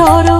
lloro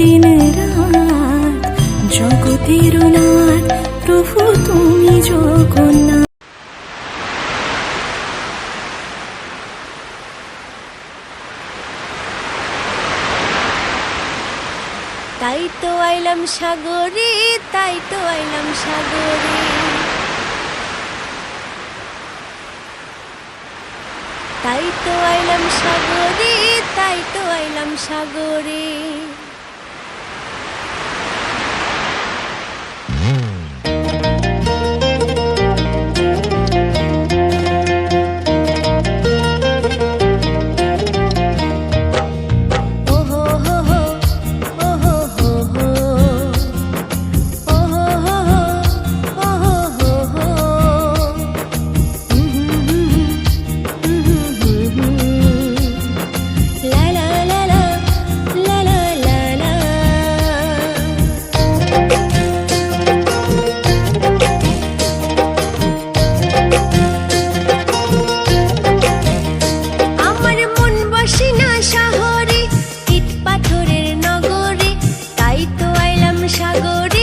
দিন রাত, জগতের নাথ, প্রভু তুমি জগন্নাথ। তাই তো আইলাম সাগরে, তাই তো আইলাম সাগরে। তাই তো আইলাম সাগরে, তাই তো আইলাম সাগরে। Good.